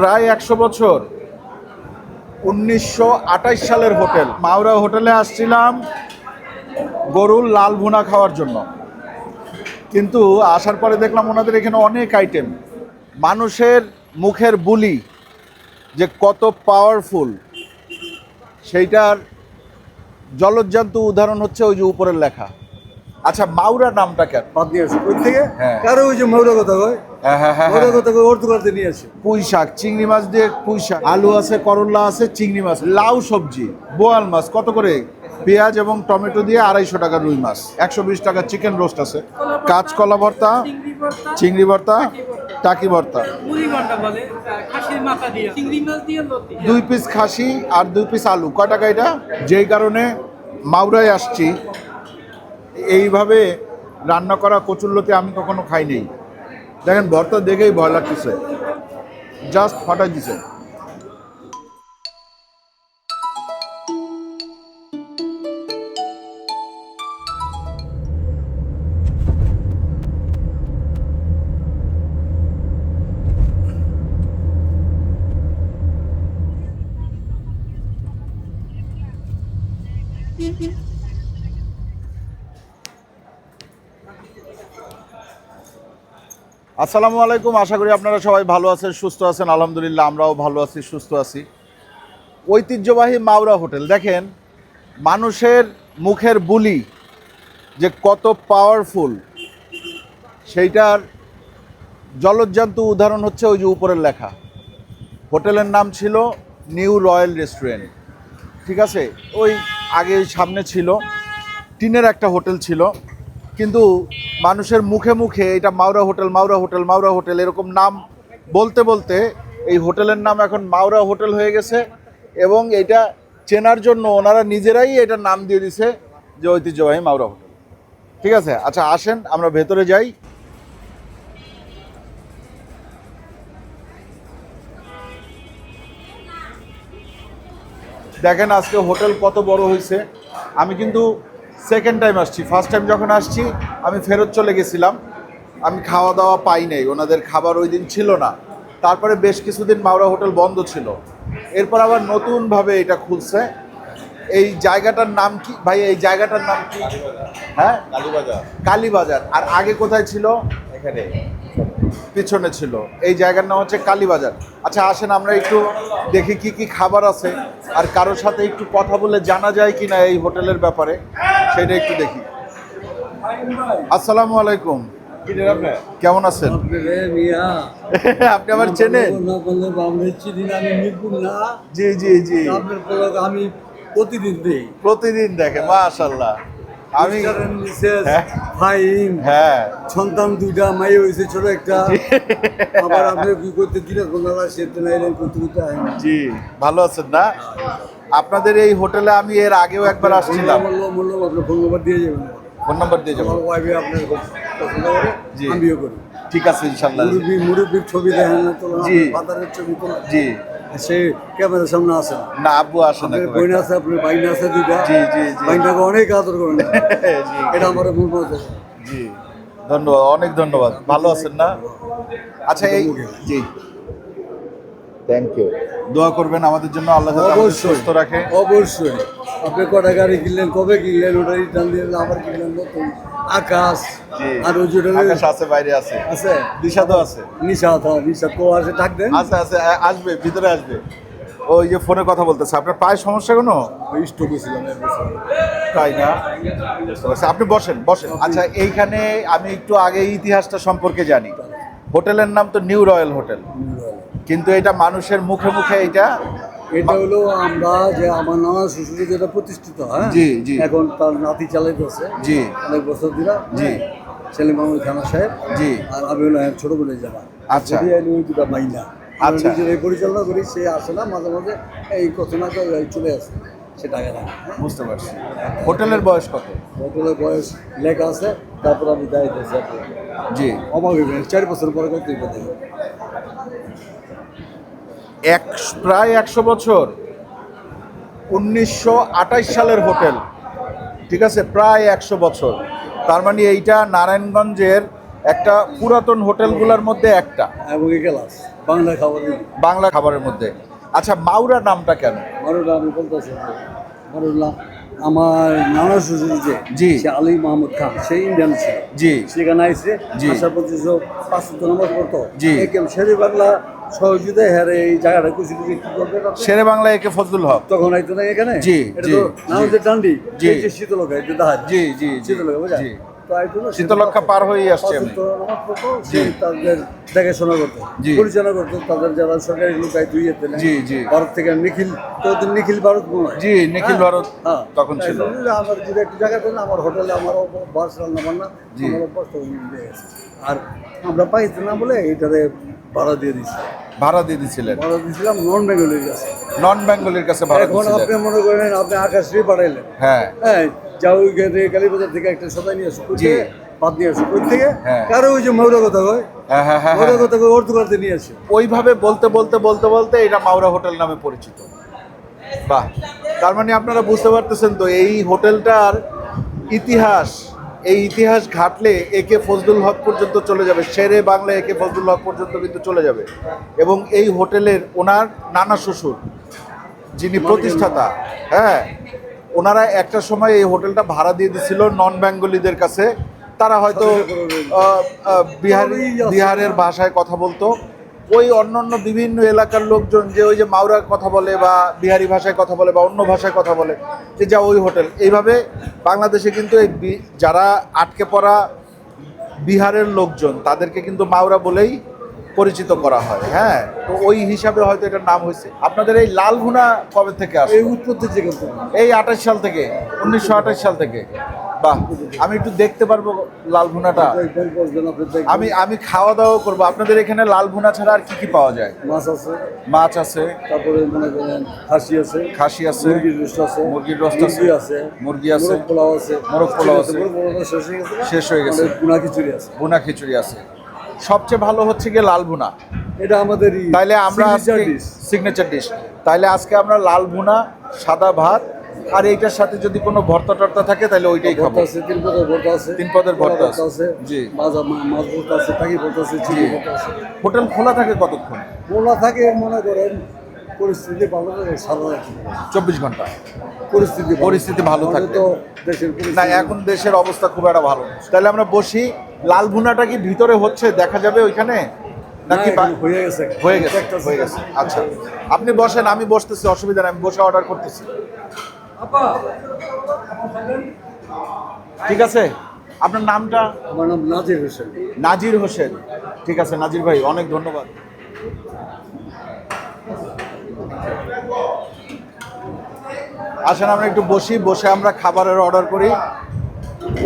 প্রায় একশো বছর। উনিশশো সালের হোটেল। মাওরা হোটেলে আসছিলাম গরুর লাল ভুনা খাওয়ার জন্য। কিন্তু আসার পরে দেখলাম ওনাদের এখানে অনেক আইটেম মানুষের মুখের বুলি যে কত পাওয়ারফুল সেইটার জলজ্জান্ত উদাহরণ হচ্ছে ওই যে উপরের লেখা। আচ্ছা মাওরা নামটা কেন? বাদ নিয়ে আসি। ওই থেকে? হ্যাঁ। কারও ওই যে মৌরা কথা কয়? হ্যাঁ হ্যাঁ হ্যাঁ মৌরা কথা কয় নিয়ে আসি। পুঁই শাক চিংড়ি মাছ দিয়ে পুঁই শাক। আলু আছে করলা আছে চিংড়ি মাছ। লাউ সবজি বোয়াল মাছ কত করে? পেঁয়াজ এবং টমেটো দিয়ে আড়াইশো টাকা রুই মাছ। একশো বিশ টাকা চিকেন রোস্ট আছে। কাঁচকলা ভর্তা চিংড়ি ভর্তা টাকি ভর্তা। মুড়ি ঘণ্টা বলে খাসির মাথা দিয়ে। চিংড়ি মাছ দিয়ে লতি। দুই পিস খাসি আর দুই পিস আলু। কয় টাকা এটা? যেই কারণে মাওরায় আসছি। এইভাবে রান্না করা কচুল্লতে আমি কখনো খাই নেই দেখেন ভর্তা দেখেই ভয় লাগতেছে। জাস্ট ফাটাই দিছে। আসসালামু আলাইকুম, আশা করি আপনারা সবাই ভালো আছেন, সুস্থ আছেন। আলহামদুলিল্লাহ, আমরাও ভালো আছি, সুস্থ আছি। ঐতিহ্যবাহী মাওরা হোটেল। দেখেন, মানুষের মুখের বুলি যে কত পাওয়ারফুল সেইটার জলজ্জান্ত উদাহরণ হচ্ছে ওই যে উপরের লেখা। হোটেলের নাম ছিল নিউ রয়্যাল রেস্টুরেন্ট। ঠিক আছে? ওই আগে সামনে ছিল, টিনের একটা হোটেল ছিল। কিন্তু মানুষের মুখে মুখে এটা Maora hotel Maora hotel Maora hotel এরকম নাম বলতে বলতে এই হোটেলের নাম এখন মাওরা হোটেল হয়ে গেছে এবং এটা চেনার জন্য ওনারা নিজেরাই এটা নাম দিয়ে দিছে যে ঐতিহ্যবাহী মাওরা হোটেল। ঠিক আছে? আচ্ছা আসেন, আমরা ভেতরে যাই। দেখেন আজকে হোটেল কত বড় হয়েছে। আমি কিন্তু সেকেন্ড টাইম আসছি। ফার্স্ট টাইম যখন আসছি আমি ফেরত চলে গেছিলাম। আমি খাওয়া দাওয়া পাই নাই ওনাদের খাবার ওই দিন ছিল না। তারপরে বেশ কিছুদিন মাওরা হোটেল বন্ধ ছিল। এরপর আবার নতুনভাবে এটা খুলছে। এই জায়গাটার নাম কি? ভাই এই জায়গাটার নাম কি? হ্যাঁ? কালীবাজার। কালীবাজার। আর আগে কোথায় ছিল? এখানে। পিছনে ছিল। এই জায়গার নাম হচ্ছে কালীবাজার। আচ্ছা আসেন আমরা একটু দেখি কি কি খাবার আছে। আর কারোর সাথে একটু কথা বলে জানা যায় কি না এই হোটেলের ব্যাপারে সেটা একটু দেখি। আসসালামু আলাইকুম। কেমন আছেন? আপনি আমার চেনেন জি জি জি। আমি প্রতিদিন দিই। প্রতিদিন দেখে মাশাল্লাহ আমি মিসেস হ্যাঁ। ফাইন হ্যাঁ। সন্তান দুইটা মাই হয়েছে ছোট একটা। আবার আপনি কি করতে দিলে কোনালা সেতে নাইলেন করতে করতে জি ভালো আছেন না? আপনাদের এই হোটেলে আমি এর আগেও একবার আসছিলাম। মূল্য আপনার ফোন নাম্বার দিয়ে যাবেন। ফোন নাম্বার দিয়ে যাব আমার ওয়াইফে আপনার পছন্দ করে জি। আমিও করি। ঠিক আছে ইনশাল্লাহ। মুরব্বী মুরব্বীর ছবি দেখেন না তোলা জি। ফাদারের ছবি তোলা জি। সে ক্যামেরার সামনে আসে না আব্বু আসে না। আছে আপনার বাইন আছে জি, জি, জি। বাইনটাকে অনেক আদর করেন। জি এটা আমার মূল মত জি ধন্যবাদ অনেক ধন্যবাদ। ভালো আছেন না? আচ্ছা এই জি। থ্যাংক ইউ দোয়া করবেন আমাদের জন্য আল্লাহ সুস্থ রাখে। অবশ্যই। আপনি কটা গাড়ি কিনলেন কবে কিনলেন? ওটা রিটার্ন দিলেন আবার কিনলেন নতুন। আকাশ আর ওই যেটা আকাশ আছে বাইরে আছে। আছে? দিশাদও আছে। নিশাত হ্যাঁ নিশাত তো আছে দেন। আছে আছে আসবে ভিতরে আসবে। ওই যে ফোনে কথা বলতেছে। আপনার পায়ের সমস্যা কোনো? স্টোক হয়েছিলাম তাই না? আপনি বসেন বসেন। আচ্ছা এইখানে আমি একটু আগে ইতিহাসটা সম্পর্কে জানি। হোটেলের নাম তো নিউ রয়্যাল হোটেল। কিন্তু এটা মানুষের মুখে মুখে এটা এটা হলো আমরা যে আমার নানা শ্বশুরে যেটা প্রতিষ্ঠিত হয়? জি, জি। এখন তার নাতি চালাইতেছে। জি। অনেক বছর দিলা জি। ছেলে মামুদ খানা সাহেব জি। আর আমি হলো হ্যাঁ ছোট বোনের জামা। আচ্ছা। ওই দুটা মাইনা। আচ্ছা। পরিচালনা করি সে আসে না মাঝে মাঝে এই কথা না চলে আসে সে টাকা না বুঝতে পারছি। হোটেলের বয়স কত? হোটেলের বয়স লেখা আছে তারপর আমি দায়িত্ব জি। হইবে চার বছর পরে কত এক প্রায় একশো বছর। উনিশশো সালের হোটেল। ঠিক আছে? প্রায় একশো বছর। তার মানে এইটা নারায়ণগঞ্জের একটা পুরাতন হোটেলগুলোর মধ্যে একটা। বাংলা খাবার বাংলা খাবারের মধ্যে। আচ্ছা মাউরা নামটা কেন? মারুলা আমি বলতেছি। মারুলা আমার নানা শ্বশুর যে জি। সে আলী মাহমুদ খান সে ইন্ডিয়ান ছিল। জি। সেখানে আইসে জি। আসার পর যে পাঁচ নামাজ পড়তো জি। একেম শেরে বাংলা সহযোগিতা হ্যারে এই জায়গাটা কুচি কুচি কি করবে শেরে বাংলা একে ফজলুল হক তখন আইতো না এখানে জি, জি, জি। নামাজের ডান্ডি জি। শীতলকা এটা দাহাজ জি জি শীতলকা বুঝা জি না শীতলক্ষা পার হয়েই আসছি আমি। তাদের দেখাশোনা করতো। পরিচালনা করতো তাদের যারা সরকারি লোক আইতো ইয়েতে না। জি, জি। ভারত থেকে নিখিল তো নিখিল ভারত জি, নিখিল হ্যাঁ, ভারত হ্যাঁ। তখন ছিল। আমার যদি একটু জায়গা দেন আমার হোটেলে আমার বাস রান্না বান্না। আমার অভ্যাস। আর আমরা পাইতে না বলে এটারে ভাড়া দিয়ে দিচ্ছি ভাড়া দিয়ে দিছিলেন? ভাড়া দিয়েছিলাম নন বেঙ্গলির কাছে। নন বেঙ্গলের কাছে ভাড়া এখন আপনি মনে করেন আপনি আকাশে পাঠাইলেন। হ্যাঁ। হ্যাঁ যাও ওইখানে কালীবাজার থেকে একটা সদাই নিয়ে আসো জি। ভাত নিয়ে আসো ওই থেকে হ্যাঁ। কারও ওই যে মৌরা কথা কয়? হ্যাঁ হ্যাঁ হ্যাঁ মৌরা। কথা কয় ওর দোকানতে নিয়ে আসে। ওইভাবে বলতে বলতে বলতে বলতে এটা মাওরা হোটেল নামে পরিচিত। বাহ। তার মানে আপনারা বুঝতে পারতেছেন তো এই হোটেলটার ইতিহাস এই ইতিহাস ঘাটলে একে ফজলুল হক পর্যন্ত চলে যাবে শেরে বাংলা একে ফজলুল হক পর্যন্ত কিন্তু চলে যাবে। এবং এই হোটেলের ওনার নানা শ্বশুর যিনি প্রতিষ্ঠাতা হ্যাঁ ওনারা একটা সময় এই হোটেলটা ভাড়া দিয়ে দিছিল নন বেঙ্গলিদের কাছে। তারা হয়তো বিহারি বিহারের ভাষায় কথা বলতো। ওই অন্যান্য বিভিন্ন এলাকার লোকজন যে ওই যে মাওরা কথা বলে বা বিহারি ভাষায় কথা বলে বা অন্য ভাষায় কথা বলে যে যা ওই হোটেল। এইভাবে বাংলাদেশে কিন্তু এই বি- যারা আটকে পড়া বিহারের লোকজন তাদেরকে কিন্তু মাওরা বলেই পরিচিত করা হয়। হ্যাঁ তো ওই হিসাবে হয়তো এটার নাম হয়েছে। আপনাদের এই লাল ভুনা কবে থেকে আসে এই উৎপত্তি থেকে এই আঠাশ সাল থেকে উনিশশো আঠাশ সাল থেকে। বাহ আমি একটু দেখতে পারব লাল ভুনাটা। আমি আমি খাওয়া দাওয়া করব। আপনাদের এখানে লাল ভুনা ছাড়া আর কি কি পাওয়া যায়? মাছ আছে। মাছ আছে। তারপরে মনে করেন খাসি আছে। খাসি আছে। মুরগির রোস্ট আছে। মুরগির রোস্ট আছে, মুরগি আছে। মুরগি আছে, মোরগ পোলাও আছে। মোরগ পোলাও আছে। শেষ হয়ে গেছে না? শেষ গেছে। আমাদের গুনা খিচুড়ি আছে। ভুনা খিচুড়ি আছে। সবচেয়ে ভালো হচ্ছে গিয়ে লাল ভুনা। এটা আমাদের তাইলে আমরা সিগনেচার ডিশ তাইলে আজকে আমরা লাল ভুনা সাদা ভাত আর এইটার সাথে যদি কোনো ভর্তা টর্তা থাকে তাহলে ওইটাই খাব। আছে তিন পদের ভর্তা আছে। তিন পদের ভর্তা আছে। জি। মাছ মাছ ভর্তা আছে টাকি ভর্তা আছে চিনি ভর্তা আছে। হোটেল খোলা থাকে কতক্ষণ? খোলা থাকে মনে করেন পরিস্থিতি ভালো থাকে সারা চব্বিশ ঘণ্টা। পরিস্থিতি পরিস্থিতি ভালো থাকলে। তো দেশের না এখন দেশের অবস্থা খুব একটা ভালো। তাহলে আমরা বসি লাল ভুনাটা কি ভিতরে হচ্ছে দেখা যাবে ওইখানে? নাকি হয়ে গেছে। হয়ে গেছে হয়ে গেছে। আচ্ছা। আপনি বসেন আমি বসতেছি অসুবিধা নেই আমি বসে অর্ডার করতেছি। ঠিক আছে। আপনার নামটা? আমার নাম নাজির হোসেন। নাজির হোসেন। ঠিক আছে নাজির ভাই অনেক ধন্যবাদ। আসেন আমরা একটু বসি বসে আমরা খাবারের অর্ডার করি।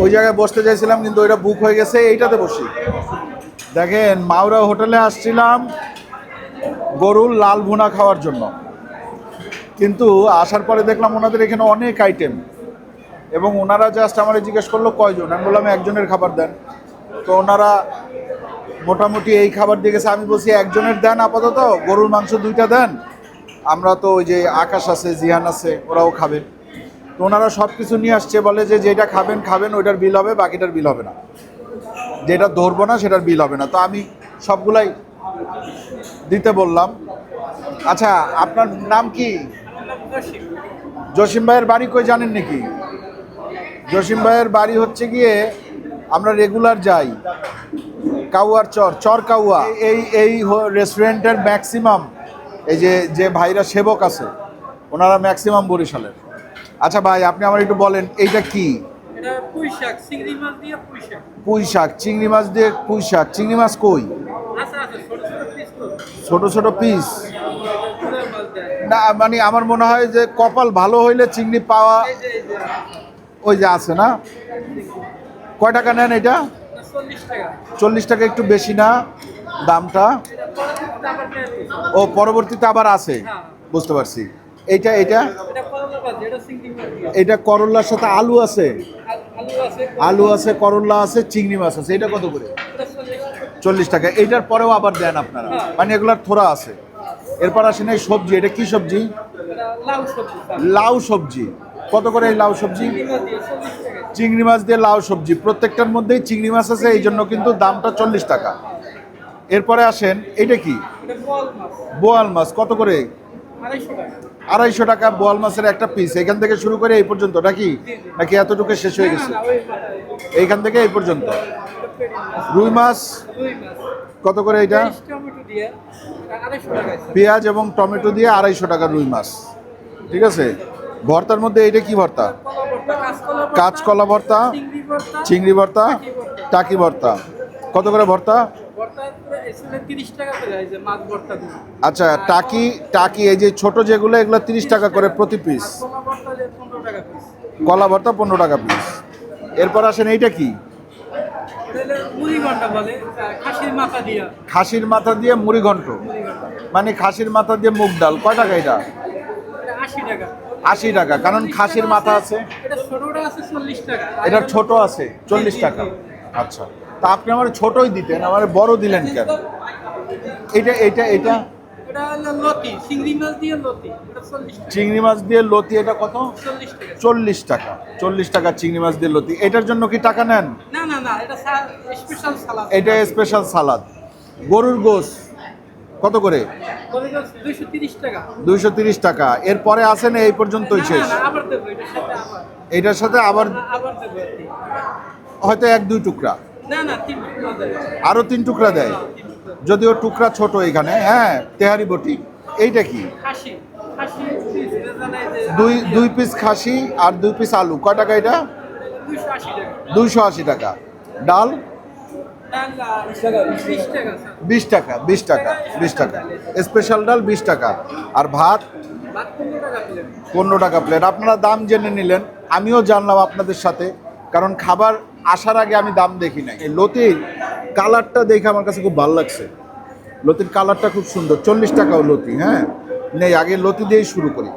ওই জায়গায় বসতে চাইছিলাম কিন্তু ওইটা বুক হয়ে গেছে এইটাতে বসি। দেখেন মাওরা হোটেলে আসছিলাম গরুর লাল ভুনা খাওয়ার জন্য। কিন্তু আসার পরে দেখলাম ওনাদের এখানে অনেক আইটেম এবং ওনারা জাস্ট আমার জিজ্ঞেস করল, কয়জন? আমি বললাম, একজনের খাবার দেন। তো ওনারা মোটামুটি এই খাবার দিয়ে গেছে। আমি বলছি, একজনের দেন আপাতত, গরুর মাংস দুইটা দেন। আমরা তো ওই যে আকাশ আছে জিহান আছে, ওরাও খাবে। তো ওনারা সব কিছু নিয়ে আসছে, বলে যে যেটা খাবেন খাবেন, ওইটার বিল হবে, বাকিটার বিল হবে না। যেটা ধরবো না, সেটার বিল হবে না। তো আমি সবগুলাই দিতে বললাম। আচ্ছা আপনার নাম কি? জসিম। ভাইয়ের বাড়ি কই জানেন নাকি? জসিম ভাইয়ের বাড়ি হচ্ছে গিয়ে আমরা রেগুলার যাই। কাউয়ার চর চর কাউয়া। এই এই রেস্টুরেন্টের ম্যাক্সিমাম এই যে যে ভাইরা সেবক আছে ওনারা ম্যাক্সিমাম বরিশালের। আচ্ছা ভাই আপনি আমার একটু বলেন এইটা কি? পুঁই শাক চিংড়ি মাছ দিয়ে পুঁই শাক। চিংড়ি মাছ কই? ছোট ছোট পিস না মানে আমার মনে হয় যে কপাল ভালো হইলে চিংড়ি পাওয়া ওই যে আছে না? কয় টাকা নেন এটা? চল্লিশ টাকা একটু বেশি না দামটা। ও পরবর্তীতে আবার আছে। বুঝতে পারছি। এইটা এটা এটা করলা ভাজি এটা চিংড়ি মাছ দিয়ে এটা করলার সাথে আলু আছে? আলু আছে আলু আছে করলা আছে চিংড়ি মাছ আছে। এটা কত করে? চল্লিশ টাকা। এইটার পরেও আবার দেন আপনারা। হ্যাঁ। মানে এগুলার থোড়া আছে। এরপর আসেন এই সবজি এটা কি সবজি? লাউ সবজি কত করে এই লাউ সবজি? চিংড়ি মাছ দিয়ে লাউ সবজি। প্রত্যেকটার মধ্যেই চিংড়ি মাছ আছে এই জন্য কিন্তু দামটা চল্লিশ টাকা। এরপরে আসেন এটা কি? বোয়াল মাছ। কত করে? আড়াইশো টাকা। বোয়াল মাছের একটা পিস এখান থেকে শুরু করে এই পর্যন্ত নাকি? নাকি এতটুকু শেষ হয়ে গেছে। এইখান থেকে এই পর্যন্ত। রুই মাছ। কত করে এটা? পেঁয়াজ, এবং টমেটো দিয়ে আড়াইশো টাকা রুই মাছ। ঠিক আছে? ভর্তার মধ্যে এটা কি ভর্তা? কাঁচকলা ভর্তা, চিংড়ি ভর্তা, টাকি ভর্তা। কত করে ভর্তা? ভর্তা পুরো এসে 30 টাকা করে এই যে মাছ ভর্তা দিই। আচ্ছা টাকি টাকি এই যে ছোট যেগুলো এগুলো তিরিশ টাকা করে প্রতি পিস কলা ভর্তা যে 15 টাকা piece। কলা ভর্তা পনেরো টাকা পিস এরপর আসেন এইটা কি তাহলে মুড়ি ঘণ্টা বলে আহ, খাসির মাথা দিয়া। মুড়ি ঘন্ট। মানে খাসির মাথা দিয়ে মুগ ডাল। কয় টাকা এটা? এটা 80 টাকা। আশি টাকা। কারণ খাসির মাথা আছে। এটা ছোটটা আছে 40 টাকা। আর এটা ছোট আছে চল্লিশ টাকা। আচ্ছা। তা আপনি আমার ছোটই দিতেন আমার বড় দিলেন কেন? এটা এটা এটা? এটা হলো লতি চিংড়ি মাছ দিয়ে লতি। এটা 40 টাকা। চিংড়ি মাছ দিয়ে লতি এটা কত? চল্লিশ টাকা। চল্লিশ টাকা চিংড়ি মাছ দিয়ে লতি। এটার জন্য কি টাকা নেন? না না না এটা স্পেশাল সালাদ এটা স্পেশাল সালাদ গরুর গোস কত করে? দুইশো তিরিশ টাকা। এরপরে আসেন এই পর্যন্তই শেষ? এটার সাথে আবার। হয়তো এক দুই টুকরা। আরও তিন টুকরা দেয়? যদিও টুকরা ছোট এখানে হ্যাঁ তেহারি বটি। এইটা কি? দুই দুই পিস খাসি আর দুই পিস আলু। কয় টাকা এটা? দুইশো আশি টাকা। ডাল? ডাল বিশ টাকা বিশ টাকা। বিশ টাকা স্পেশাল ডাল বিশ টাকা। আর ভাত? পনেরো টাকা প্লেট। আপনারা দাম জেনে নিলেন। আমিও জানলাম আপনাদের সাথে। কারণ খাবার আসার আগে আমি দাম দেখি নাই। এই লতির কালারটা দেখে আমার কাছে খুব ভালো লাগছে। লতির কালারটা খুব সুন্দর। চল্লিশ টাকাও লতি হ্যাঁ? নেই আগে লতি দিয়েই শুরু করি।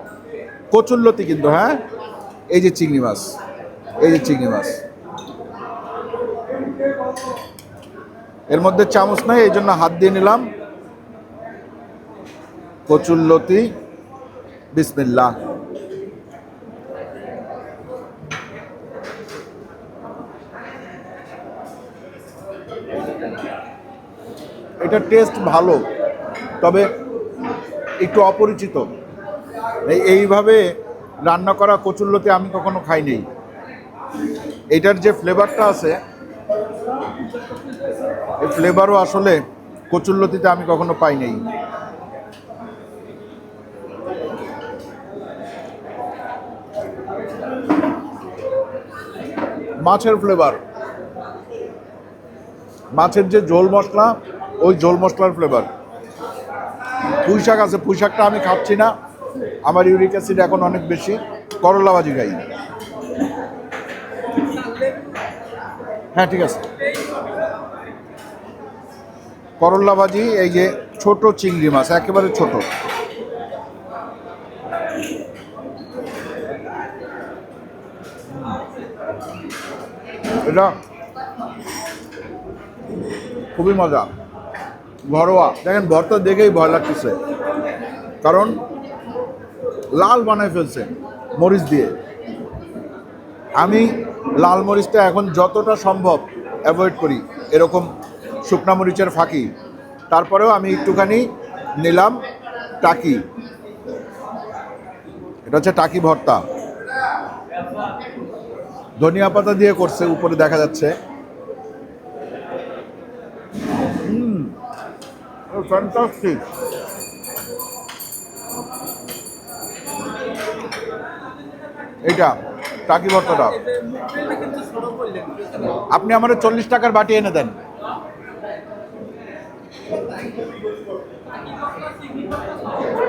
কচুর লতি কিন্তু হ্যাঁ? এই যে চিংড়ি মাছ। এই যে চিংড়ি মাছ। এর মধ্যে চামচ নাই, এই জন্য হাত দিয়ে নিলাম। কচুর লতি। বিসমিল্লাহ। এটা টেস্ট ভালো, তবে একটু অপরিচিত। এই এইভাবে রান্না করা কচুল্লতে আমি কখনো খাইনি। এটার যে ফ্লেভারটা আছে, এই ফ্লেভারও আসলে কচুল্লতিতে আমি কখনো পাই নাই। মাছের ফ্লেভার মাছের যে ঝোল মশলা, ওই ঝোল মশলার ফ্লেভার পুঁই শাক আছে পুঁই শাকটা আমি খাচ্ছি না। আমার ইউরিক অ্যাসিড এখন অনেক বেশি। করলা ভাজি খাই। হ্যাঁ ঠিক আছে। করল্লা ভাজি, এই যে ছোট চিংড়ি মাছ, একেবারে ছোট। এটা খুবই মজা। ঘরোয়া। দেখেন, ভর্তা দেখেই ভয় লাগতেছে। কারণ লাল বানায় ফেলছে মরিচ দিয়ে। আমি লাল মরিচটা এখন যতটা সম্ভব অ্যাভয়েড করি, এরকম শুকনা মরিচের ফাঁকি। তারপরেও আমি একটুখানি নিলাম টাকি। এটা হচ্ছে টাকি ভর্তা। ধনিয়া পাতা দিয়ে করছে, উপরে দেখা যাচ্ছে। এইটা। টাকি ভর্তাটা আপনি আমার চল্লিশ টাকার বাটি এনে দেন।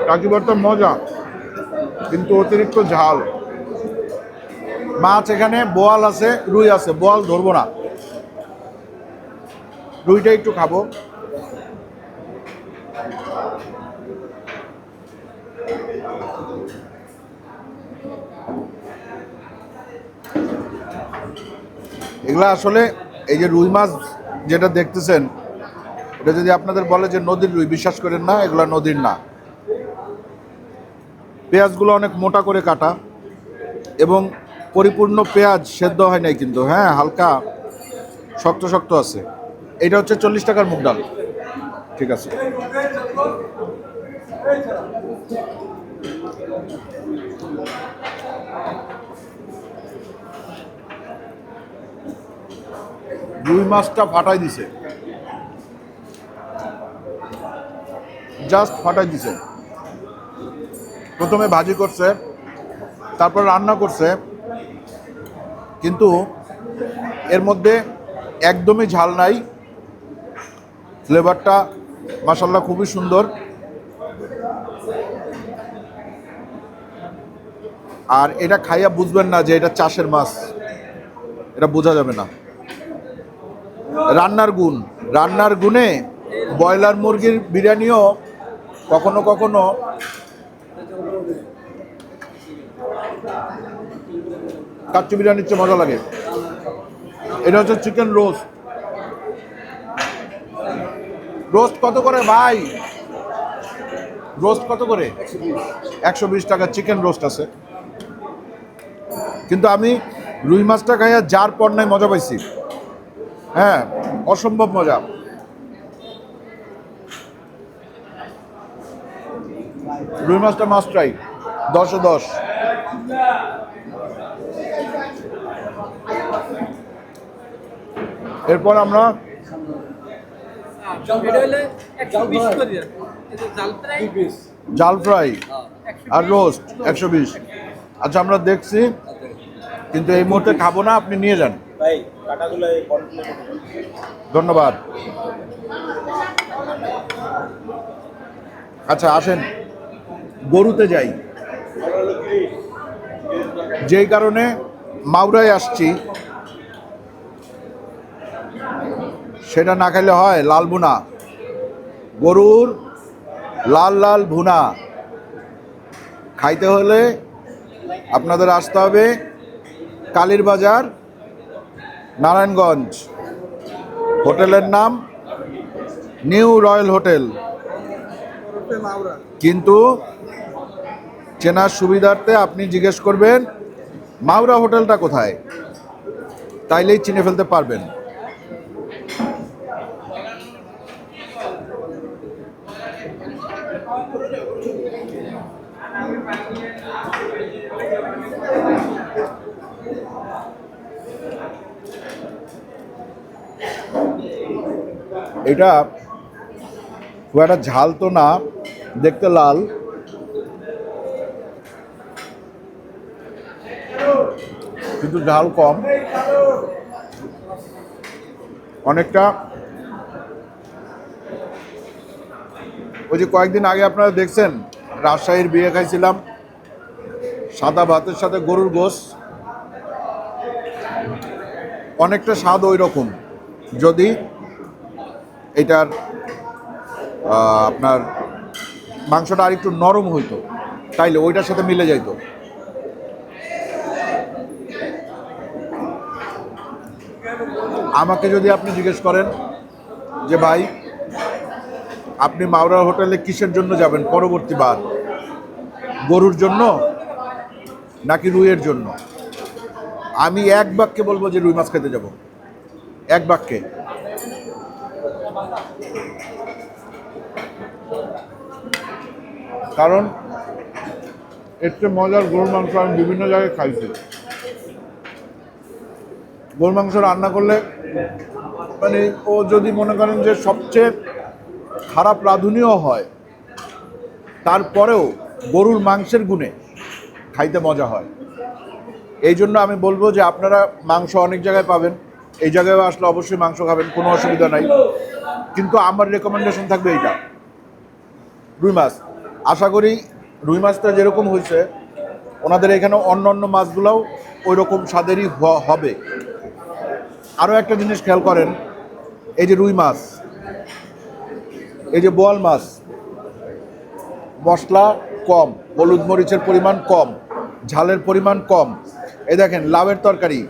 টাকি ভর্তার মজা, কিন্তু অতিরিক্ত ঝাল। মাছ এখানে বোয়াল আছে, রুই আছে, বোয়াল ধরবো না। রুইটা একটু খাব। এগুলা আসলে এই যে রুই মাছ যেটা দেখতেছেন, এটা যদি আপনাদের বলে যে নদীর রুই, বিশ্বাস করেন না, এগুলা নদীর না। পেঁয়াজগুলো অনেক মোটা করে কাটা এবং পরিপূর্ণ পেঁয়াজ সেদ্ধ হয় নাই কিন্তু হ্যাঁ হালকা, শক্ত শক্ত আছে। এটা হচ্ছে চল্লিশ টাকার মুগ ডাল। ঠিক আছে। রুই মাছটা ফাটাই দিছে। জাস্ট ফাটাই দিছে। প্রথমে ভাজি করছে, তারপর রান্না করছে, কিন্তু এর মধ্যে একদমই ঝাল নাই। ফ্লেভারটা মাসাল্লাহ খুবই সুন্দর। আর এটা খাইয়া বুঝবেন না যে এটা চাষের মাছ। এটা বোঝা যাবে না। রান্নার গুণ। রান্নার গুণে ব্রয়লার মুরগির বিরিয়ানিও কখনো কখনো কাচ্চি বিরিয়ানির চেয়ে মজা লাগে। এটা হচ্ছে চিকেন রোস্ট রোস্ট কত করে ভাই? রোস্ট কত করে? একশো বিশ টাকা চিকেন রোস্ট আছে। কিন্তু আমি রুই মাছটা খাইয়া যার পর নাই মজা পাইছি। হ্যাঁ অসম্ভব মজা। রুই মাছটা মাছ ট্রাই দশে দশ। এরপর আমরা জাল ফ্রাই আর রোস্ট, একশো বিশ। আচ্ছা আমরা দেখছি, কিন্তু এই মুহূর্তে খাব না, আপনি নিয়ে যান। ধন্যবাদ। আচ্ছা আসেন। গরুতে যাই। যেই কারণে মাউরায় আসছি। সেটা না খাইলে হয়, লাল ভুনা। গরুর লাল লাল ভুনা। খাইতে হলে আপনাদের আসতে হবে কালীর বাজার নারায়ণগঞ্জ। হোটেলের নাম নিউ রয়্যাল হোটেল। কিন্তু চেনার সুবিধার্থে আপনি জিজ্ঞেস করবেন মাউরা হোটেলটা কোথায়? তাইলেই চিনে ফেলতে পারবেন। এটা খুব একটা ঝাল তো না, দেখতে লাল। কিন্তু ঝাল কম। অনেকটা ওই যে কয়েকদিন আগে আপনারা দেখছেন, রাজশাহীর বিয়ে খাইছিলাম, সাদা ভাতের সাথে গরুর গোস অনেকটা স্বাদ ওই রকম যদি এটার আপনার মাংসটা আর একটু নরম হইতো, তাইলে ওইটার সাথে মিলে যাইতো। আমাকে যদি আপনি জিজ্ঞেস করেন যে, ভাই, আপনি মাওরা হোটেলে কিসের জন্য যাবেন পরবর্তী বার? গরুর জন্য নাকি রুইয়ের জন্য? আমি এক বাক্যে বলব যে, রুই মাছ খেতে যাব। এক বাক্যে। কারণ এর চেয়ে মজার গরুর মাংস আমি বিভিন্ন জায়গায় খাইছি। গরুর মাংস রান্না করলে মানে ও যদি মনে করেন যে সবচেয়ে খারাপ রাঁধুনিও হয়, তারপরেও গরুর মাংসের গুণে খাইতে মজা হয়। এই জন্য আমি বলব যে আপনারা মাংস অনেক জায়গায় পাবেন, এই জায়গায় আসলে অবশ্যই মাংস খাবেন, কোনো অসুবিধা নাই। কিন্তু আমার রেকমেন্ডেশন থাকবে এইটা। রুই মাছ। আশা করি রুই মাছটা যেরকম হয়েছে, ওনাদের এখানে অন্য অন্য মাছগুলোও ওই রকম স্বাদেরই হবে। আরও একটা জিনিস খেয়াল করেন, এই যে রুই মাছ, এই যে বোয়াল মাছ, মশলা কম, হলুদ মরিচের পরিমাণ কম, ঝালের পরিমাণ কম। এই দেখেন, লাউয়ের তরকারি,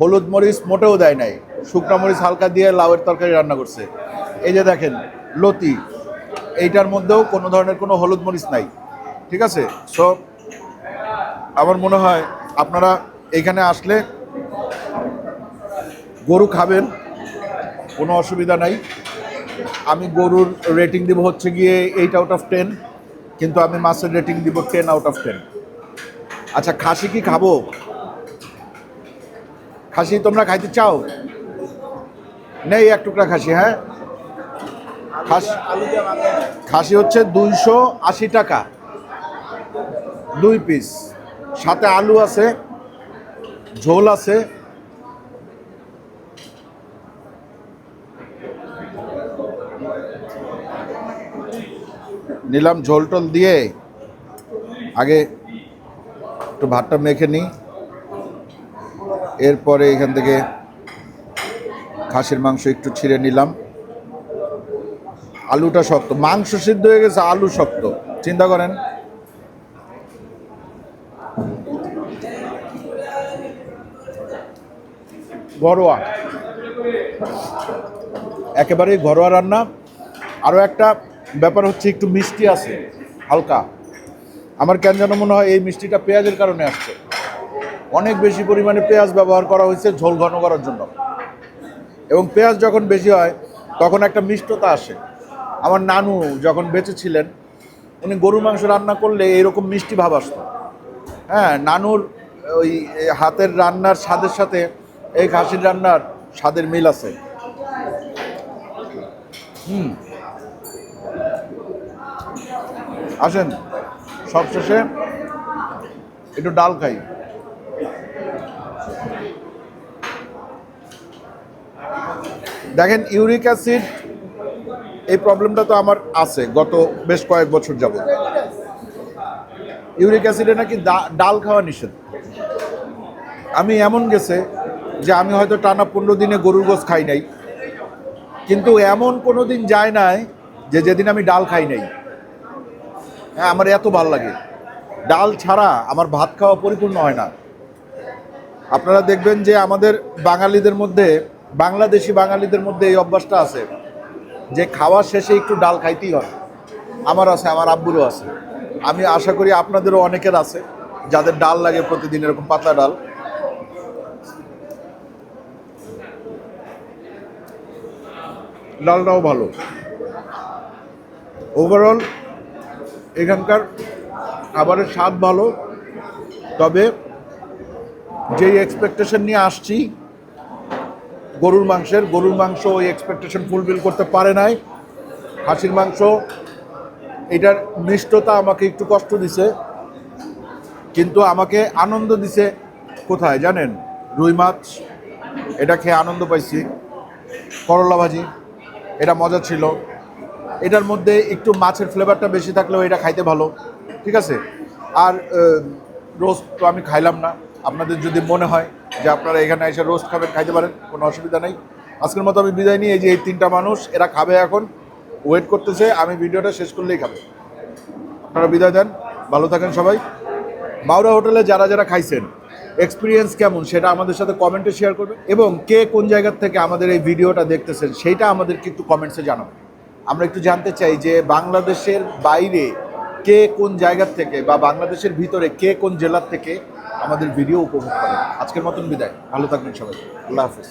হলুদ মরিচ মোটেও দেয় নাই, শুকনো মরিচ হালকা দিয়ে লাউয়ের তরকারি রান্না করছে। এই যে দেখেন, লতি এইটার মধ্যেও কোনো ধরনের কোনো হলুদ মরিচ নাই। ঠিক আছে? সো আমার মনে হয় আপনারা এখানে আসলে গরু খাবেন, কোনো অসুবিধা নাই। আমি গরুর রেটিং দিব হচ্ছে গিয়ে এইট আউট অফ টেন কিন্তু আমি মাছের রেটিং দিব টেন আউট অফ টেন আচ্ছা খাসি কি খাব? খাসি তোমরা খাইতে চাও? নেই এক টুকরা খাসি হ্যাঁ? খাসি। খাসি হচ্ছে দুইশো আশি টাকা। দুই পিস। সাথে আলু আছে, ঝোল আছে। নিলাম ঝোল টোল দিয়ে আগে একটু ভাতটা মেখে নিই। এরপরে এখান থেকে খাসির মাংস একটু ছিঁড়ে নিলাম। আলুটা শক্ত। মাংস সিদ্ধ হয়ে গেছে, আলু শক্ত। চিন্তা করেন। ঘরোয়া। একেবারেই ঘরোয়া রান্না। আরও একটা ব্যাপার হচ্ছে, একটু মিষ্টি আছে, হালকা। আমার কেন যেন মনে হয় এই মিষ্টিটা পেঁয়াজের কারণে আসছে। অনেক বেশি পরিমাণে পেঁয়াজ ব্যবহার করা হয়েছে, ঝোল ঘন করার জন্য। এবং পেঁয়াজ যখন বেশি হয়, তখন একটা মিষ্টতা আসে। আমার নানু যখন বেঁচে ছিলেন উনি গরুর মাংস রান্না করলে এরকম মিষ্টি ভাব আসতো। হ্যাঁ নানুর ওই হাতের রান্নার স্বাদের সাথে এই খাসির রান্নার স্বাদের মিল আছে। হুম। আসেন, সবশেষে একটু ডাল খাই। দেখেন ইউরিক অ্যাসিড এই প্রবলেমটা তো আমার আছে গত বেশ কয়েক বছর যাবত। ইউরিক অ্যাসিডে নাকি ডাল খাওয়া নিষেধ। আমি এমন গেছে যে আমি হয়তো টানা পনেরো দিনে গরুর গোস খাই নাই। কিন্তু এমন কোনো দিন যায় নাই যে যেদিন আমি ডাল খাই নাই। হ্যাঁ আমার এত ভালো লাগে। ডাল ছাড়া আমার ভাত খাওয়া পরিপূর্ণ হয় না। আপনারা দেখবেন যে আমাদের বাঙালিদের মধ্যে, বাংলাদেশি বাঙালিদের মধ্যে এই অভ্যাসটা আছে। যে খাওয়ার শেষে একটু ডাল খাইতেই হয়। আমার আছে, আমার আব্বুরও আছে। আমি আশা করি আপনাদেরও অনেকের আছে, যাদের ডাল লাগে প্রতিদিন এরকম পাতলা ডাল। ডালটাও ভালো। ওভারঅল এখানকার খাবারের স্বাদ ভালো, তবে যেই এক্সপেকটেশন নিয়ে আসছি গরুর মাংসের, গরুর মাংস ওই এক্সপেকটেশন ফুলফিল করতে পারে নাই। খাসির মাংস, এটার মিষ্টতা আমাকে একটু কষ্ট দিছে, কিন্তু আমাকে আনন্দ দিছে কোথায় জানেন? রুই মাছ, এটা খেয়ে আনন্দ পাইছি। করলা ভাজি, এটা মজা ছিল। এটার মধ্যে একটু মাছের ফ্লেভারটা বেশি থাকলেও এটা খাইতে ভালো, ঠিক আছে? আর রোস্ট তো আমি খাইলাম না। আপনাদের যদি মনে হয় যে আপনারা এখানে এসে রোস্ট খাবেন, খাইতে পারেন, কোনো অসুবিধা নেই। আজকের মতো আমি বিদায় নিই, এই যে এই তিনটা মানুষ, এরা খাবে এখন। ওয়েট করতেছে, আমি ভিডিওটা শেষ করলেই খাবে। আপনারা বিদায় দেন, ভালো থাকেন সবাই। মাওরা হোটেলে যারা যারা খাইছেন এক্সপিরিয়েন্স কেমন সেটা আমাদের সাথে কমেন্টে শেয়ার করবেন। এবং কে কোন জায়গার থেকে আমাদের এই ভিডিওটা দেখতেছেন সেইটা আমাদেরকে একটু কমেন্টসে জানাবেন। আমরা একটু জানতে চাই যে বাংলাদেশের বাইরে কে কোন জায়গার থেকে বা বাংলাদেশের ভিতরে কে কোন জেলার থেকে আমাদের ভিডিও উপভোগ করেন। আজকের মতন বিদায়। ভালো থাকবেন সবাই। আল্লাহ হাফিজ।